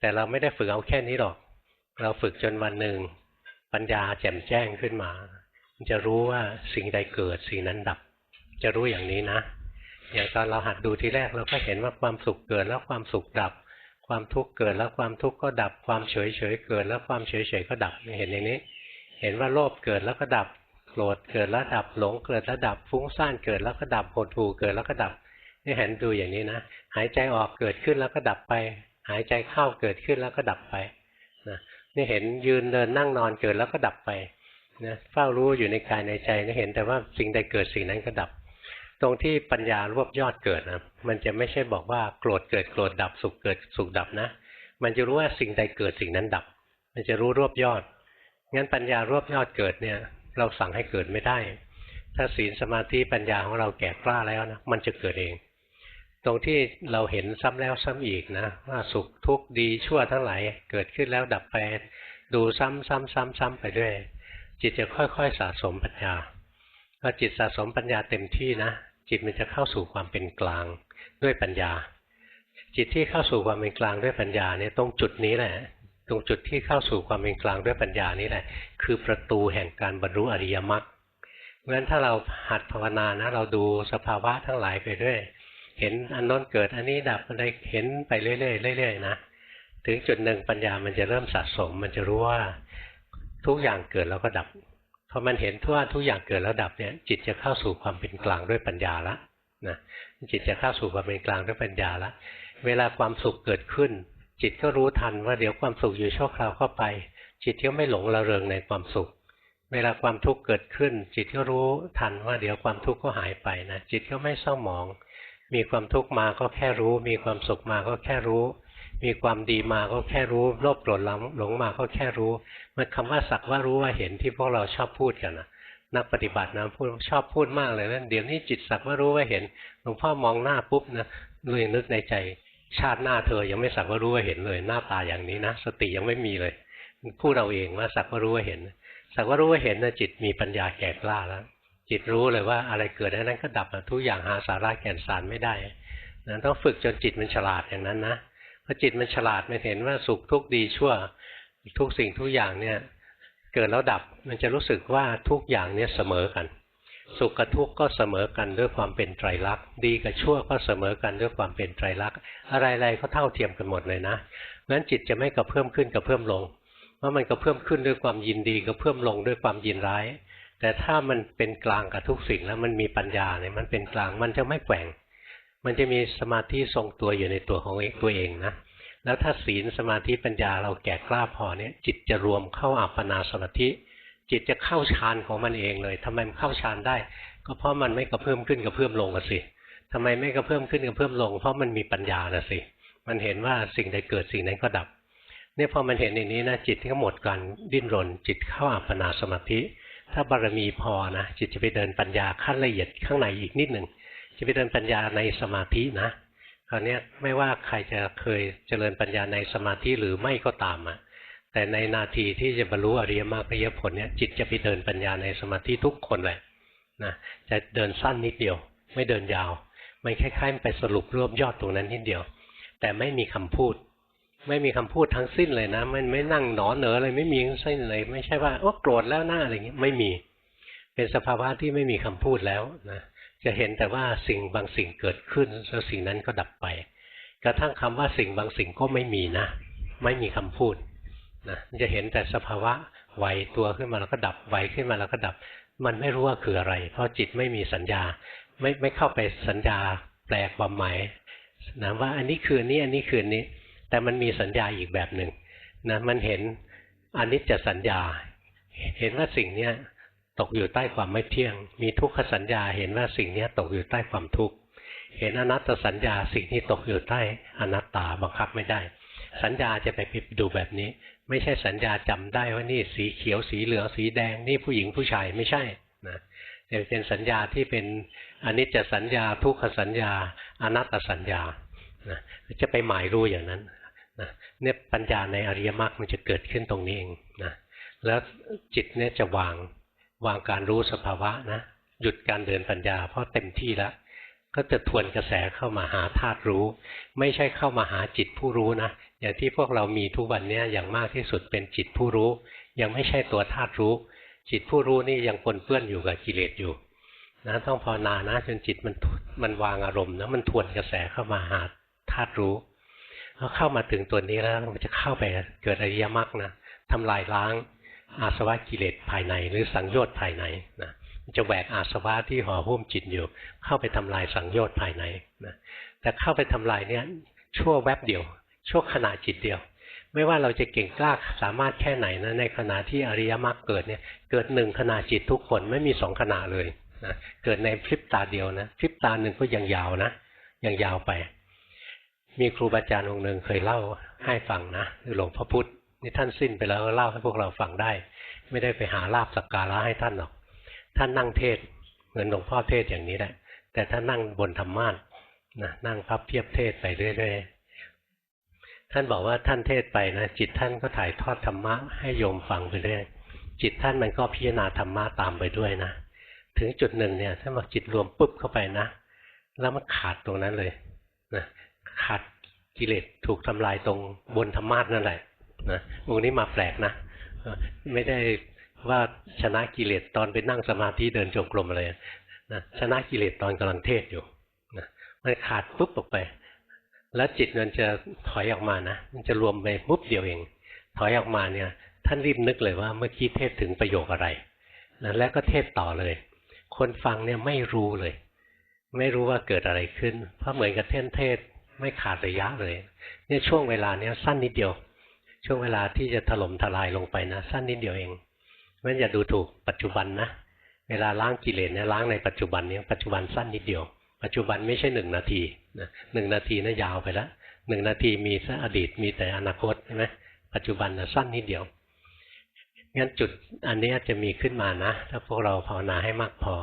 แต่เราไม่ได้ฝึกเอาแค่นี้หรอก เราฝึกจนวันหนึ่งปัญญาแจ่มแจ้งขึ้นมาจะรู้ว่าสิ่งใดเกิดสิ่งนั้นดับ จะรู้อย่างนี้นะ อย่างตอนเราหัดดูทีแรกเราก็เห็นว่าความสุขเกิดแล้วความสุขดับ ความทุกข์เกิดแล้วความทุกข์ก็ดับ ความเฉยเฉยเกิดแล้วความเฉยเฉยก็ดับเห็นอย่างนี้ เห็นว่าโลภเกิดแล้วก็ดับ โกรธเกิดแล้วดับ หลงเกิดแล้วดับ ฟุ้งซ่านเกิดแล้วก็ดับหดหู่เกิดแล้วก็ดับนี่เห็นดูอย่างนี้นะ หายใจออกเกิดขึ้นแล้วก็ดับไป หายใจเข้าเกิดขึ้นแล้วก็ดับไปนะนี่เห็นยืนเดินนั่งนอนเกิดแล้วก็ดับไปนะเฝ้ารู้อยู่ในกายในใจนี่เห็นแต่ว่าสิ่งใดเกิดสิ่งนั้นก็ดับ ตรงที่ปัญญารวบยอดเกิดนะมันจะไม่ใช่บอกว่าโกรธเกิดโกรธดับสุขเกิดสุขดับนะ มันจะรู้ว่าสิ่งใดเกิดสิ่งนั้นดับ มันจะรู้รวบยอดงั้นปัญญารวบยอดเกิดเนี่ย เราสั่งให้เกิดไม่ได้ ถ้าศีลสมาธิปัญญาของเราแก่กล้าแล้วนะมันจะเกิดเอง ตรงที่เราเห็นซ้ำแล้วซ้ำอีกนะว่าสุขทุกข์ดีชั่วทั้งหลายเกิดขึ้นแล้วดับไปดูซ้ำซ้ำซ้ำซ้ำไปด้วยจิตจะค่อยๆสะสมปัญญาพอจิตสะสมปัญญาเต็มที่นะจิตมันจะเข้าสู่ความเป็นกลางด้วยปัญญา จิตที่เข้าสู่ความเป็นกลางด้วยปัญญาเนี่ยตรงจุดนี้แหละตรงจุดที่เข้าสู่ความเป็นกลางด้วยปัญญานี่แหละ คือประตูแห่งการบรรลุอริยมรรคเพราะฉะนั้นถ้าเราหัดภาวนานะ เราดูสภาวะทั้งหลายไปเรื่อย เห็นอันน้นเกิดอันนี้ดับอะไรเห็นไปเรื่อยๆเรื่อยๆนะถึงจุดหนึ่งปัญญามันจะเริ่มสะสม มันจะรู้ว่าทุกอย่างเกิดแล้วก็ดับพอมันเห็นทั่วทุกอย่างเกิดแล้วดับเนี่ย จิตจะเข้าสู่ความเป็นกลางด้วยปัญญาละนะจิตจะเข้าสู่ความเป็นกลางด้วยปัญญาละเวลาความสุขเกิดขึ้น จิตก็รู้ทันว่าเดี๋ยวความสุขอยู่ชั่วคราวก็ไป จิตก็ไม่หลงระเริงในความสุข เวลาความทุกข์เกิดขึ้น จิตก็รู้ทันว่าเดี๋ยวความทุกข์ก็หายไปนะจิตก็ไม่เศร้าหมอง มีความทุกข์มาก็แค่รู้ มีความสุขมาก็แค่รู้ มีความดีมาก็แค่รู้โลภโกรธหลงมาก็แค่รู้ มันคำว่าสักว่ารู้ว่าเห็นที่พวกเราชอบพูดกันนะนักปฏิบัตินะพูดชอบพูดมากเลยนะเดี๋ยวนี้จิตสักว่ารู้ว่าเห็นหลวงพ่อมองหน้าปุ๊บนะเลยนึกในใจชาติหน้าเธอยังไม่สักว่ารู้ว่าเห็นเลย หน้าตาอย่างนี้นะสติยังไม่มีเลยพูดเราเองว่าสักว่ารู้ว่าเห็น สักว่ารู้ว่าเห็นนะจิตมีปัญญาแก่กล้าแล้ว จิตรู้เลยว่าอะไรเกิดนั้นก็ดับทุกอย่างหาสาระแก่นสารไม่ได้นะต้องฝึกจนจิตมันฉลาดอย่างนั้นนะพอจิตมันฉลาดมันเห็นว่าสุขทุกข์ดีชั่วทุกสิ่งทุกอย่างเนี่ย เกิดแล้วดับมันจะรู้สึกว่าทุกอย่างเนี่ยเสมอกัน สุขกับทุกข์ก็เสมอกันด้วยความเป็นไตรลักษณ์ดีกับชั่วก็เสมอกันด้วยความเป็นไตรลักษณ์อะไรๆก็เท่าเทียมกันหมดเลยนะนั้นจิตจะไม่กระเพิ่มขึ้นกระเพิ่มลงเพราะมันกระเพิ่มขึ้นด้วยความยินดีกระเพิ่มลงด้วยความยินร้าย แต่ถ้ามันเป็นกลางกับทุกสิ่งแล้วมันมีปัญญาเนี่ยมันเป็นกลางมันจะไม่แกว่ง มันจะมีสมาธิทรงตัวอยู่ในตัวของตัวเองนะแล้วถ้าศีลสมาธิปัญญาเราแก่กล้าพอเนี่ย จิตจะรวมเข้าอัปปนาสมาธิ จิตจะเข้าฌานของมันเองเลยทำไมมันเข้าฌานได้ ก็เพราะมันไม่กระเพิ่มขึ้นกระเพิ่มลงกันสิทำไมไม่กระเพิ่มขึ้นกระเพิ่มลง เพราะมันมีปัญญานะสิมันเห็นว่าสิ่งใดเกิดสิ่งนั้นก็ดับเนี่ยพอมันเห็นอย่างนี้นะจิตก็หมดการดิ้นรน จิตเข้าอัปปนาสมาธิ ถ้าบารมีพอนะจิตจะไปเดินปัญญาขั้นละเอียดข้างในอีกนิดหนึ่งจะไปเดินปัญญาในสมาธินะคราวนี้ไม่ว่าใครจะเคยเจริญปัญญาในสมาธิหรือไม่ก็ตามอะแต่ในนาทีที่จะบรรลุอริยมรรคอริยผลเนี่ยจิตจะไปเดินปัญญาในสมาธิทุกคนเลยนะจะเดินสั้นนิดเดียว ไม่เดินยาว มันคล้ายๆไปสรุปรวบยอดตรงนั้นนิดเดียว แต่ไม่มีคำพูด ไม่มีคำพูดทั้งสิ้นเลยนะ มันไม่นั่งหนอเหนออะไรไม่มีทั้งสิ้นเลยไม่ใช่ว่าโอ้โกรธแล้วหน้าอะไรอย่างนี้ไม่มี เป็นสภาวะที่ไม่มีคำพูดแล้วนะจะเห็นแต่ว่าสิ่งบางสิ่งเกิดขึ้นแล้วสิ่งนั้นก็ดับไป กระทั่งคำว่าสิ่งบางสิ่งก็ไม่มีนะ ไม่มีคำพูดนะจะเห็นแต่สภาวะไหวตัวขึ้นมาแล้วก็ดับไหวขึ้นมาแล้วก็ดับ มันไม่รู้ว่าคืออะไร เพราะจิตไม่มีสัญญา ไม่ไม่เข้าไปสัญญาแปลความหมายนะว่าอันนี้คือนี้อันนี้คือนี้ แต่มันมีสัญญาอีกแบบหนึ่งนะมันเห็นอนิจจสัญญา เห็นว่าสิ่งเนี้ยตกอยู่ใต้ความไม่เที่ยง มีทุกขสัญญา เห็นว่าสิ่งนี้ตกอยู่ใต้ความทุกข์ เห็นอนัตตสัญญาสิ่งที่ตกอยู่ใต้อนัตตาบังคับไม่ได้ สัญญาจะไปปิดดูแบบนี้ ไม่ใช่สัญญาจำได้ว่านี่สีเขียวสีเหลืองสีแดงนี่ผู้หญิงผู้ชายไม่ใช่นะแต่เป็นสัญญาที่เป็นอนิจจสัญญา ทุกขสัญญา อนัตตสัญญานะจะไปหมายรู้อย่างนั้น นะเนี่ยปัญญาในอริยมรรคมันจะเกิดขึ้นตรงนี้เองนะแล้วจิตเนี่ยจะวางวางการรู้สภาวะนะหยุดการเดินปัญญา เพราะเต็มที่แล้วก็จะทวนกระแสเข้ามาหาธาตุรู้ ไม่ใช่เข้ามาหาจิตผู้รู้นะอย่างที่พวกเรามีทุกวันนี้อย่างมากที่สุดเป็นจิตผู้รู้ ยังไม่ใช่ตัวธาตุรู้ จิตผู้รู้นี่ยังปนเปื้อนอยู่กับกิเลสอยู่นะต้องภาวนานะจนจิตมันมันวางอารมณ์นะมันทวนกระแสเข้ามาหาธาตุรู้ พอเข้ามาถึงตัวนี้แล้วมันจะเข้าไปเกิดอริยมรรคนะทำลายล้างอาสวะกิเลสภายใน หรือสังโยชน์ภายในนะมันจะแหวกอาสวะที่ห่อหุ้มจิตอยู่ เข้าไปทำลายสังโยชน์ภายในนะแต่เข้าไปทำลายเนี้ยชั่วแวบเดียว ชั่วขณะจิตเดียว ไม่ว่าเราจะเก่งกล้าสามารถแค่ไหนนะในขณะที่อริยมรรคเกิดเนี่ยเกิดหนึ่งขณะจิตทุกคนไม่มีสองขณะเลยนะเกิดในพริบตาเดียวนะพริบตาหนึ่งก็ยังยาวนะยังยาวไป มีครูบาอาจารย์องค์หนึ่งเคยเล่าให้ฟังนะคือหลวงพ่อพุธนี่ท่านสิ้นไปแล้วก็เล่าให้พวกเราฟังได้ ไม่ได้ไปหาลาบสักการะให้ท่านหรอก ท่านนั่งเทศเหมือนหลวงพ่อเทศอย่างนี้แหละ แต่ท่านนั่งบนธรรมาสนะนั่งพับเพียบเทศไปเรื่อยๆ ท่านบอกว่าท่านเทศไปนะจิตท่านก็ถ่ายทอดธรรมะให้โยมฟังไปเรื่อยจิตท่านมันก็พิจารณาธรรมะตามไปด้วยนะถึงจุดหนึ่งเนี่ยถ้ามาจิตรวมปุ๊บเข้าไปนะ แล้วมันขาดตรงนั้นเลยนะ ขาดกิเลสถูกทำลายตรงบนธรรมาสนั่นแหละนะองค์นี้มาแปลกนะไม่ได้ว่าชนะกิเลสตอนไปนั่งสมาธิเดินจงกรมอะไรนะชนะกิเลสตอนกำลังเทศอยู่นะมันขาดปุ๊บออกไป แล้วจิตมันจะถอยออกมานะมันจะรวมไปปุ๊บเดียวเอง ถอยออกมาเนี่ย ท่านรีบนึกเลยว่าเมื่อกี้เทศถึงประโยคอะไรนะแล้วก็เทศต่อเลย คนฟังเนี่ยไม่รู้เลย ไม่รู้ว่าเกิดอะไรขึ้น เพราะเหมือนกับเทศเทศ ไม่ขาดระยะเลย เนี่ยช่วงเวลาเนี้ยสั้นนิดเดียว ช่วงเวลาที่จะถล่มทลายลงไปนะสั้นนิดเดียวเองมันอย่าดูถูกปัจจุบันนะเวลาล้างกิเลสเนี่ยล้างในปัจจุบันเนี้ปัจจุบันสั้นนิดเดียว ปัจจุบันไม่ใช่หนึ่งนาทีนะหนึ่งนาทีนะยาวไปแล้วหนึ่งนาทีมีแค่อดีตมีแต่อนาคตใช่ไหมปัจจุบันนะสั้นนิดเดียวงั้นจุดอันนี้จะมีขึ้นมานะ ถ้าพวกเราภาวนาให้มากพอ